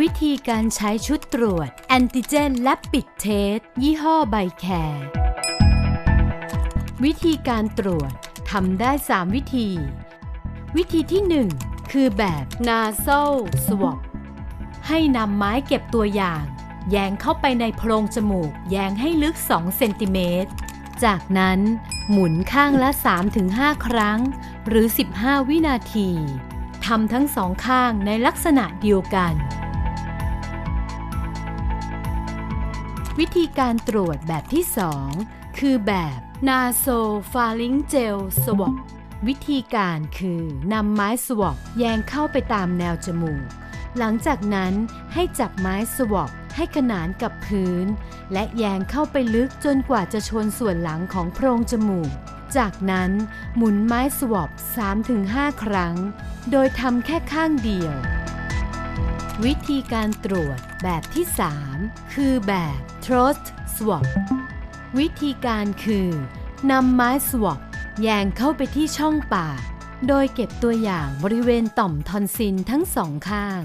วิธีการใช้ชุดตรวจ แอนติเจนและปิดเทส ยี่ห้อไบแคร์วิธีการตรวจทำได้ 3 วิธี วิธีที่ 1 คือแบบ nasal swab ให้นำไม้เก็บตัวอย่าง แยงเข้าไปในโพรงจมูก แยงให้ลึก 2 เซนติเมตร จากนั้นหมุนข้างละ 3-5 ครั้ง หรือ 15 วินาทีทำทั้งสองข้างในลักษณะเดียวกัน วิธีการตรวจแบบที่ 2 คือแบบ nasopharyngeal swab วิธีการคือนำไม้สวอปแยงเข้าไปตามแนวจมูก หลังจากนั้นให้จับไม้สวอปให้ขนานกับพื้น และแยงเข้าไปลึกจนกว่าจะชนส่วนหลังของโพรงจมูก จากนั้นหมุนไม้สวอป3-5 ครั้ง โดยทำแค่ข้างเดียว วิธีการตรวจแบบที่ 3 คือแบบ Trust Swap วิธีการคือนำไม้สวอปแยงเข้าไปที่ช่องปาก โดยเก็บตัวอย่างบริเวณต่อมทอนซิลทั้งสองข้าง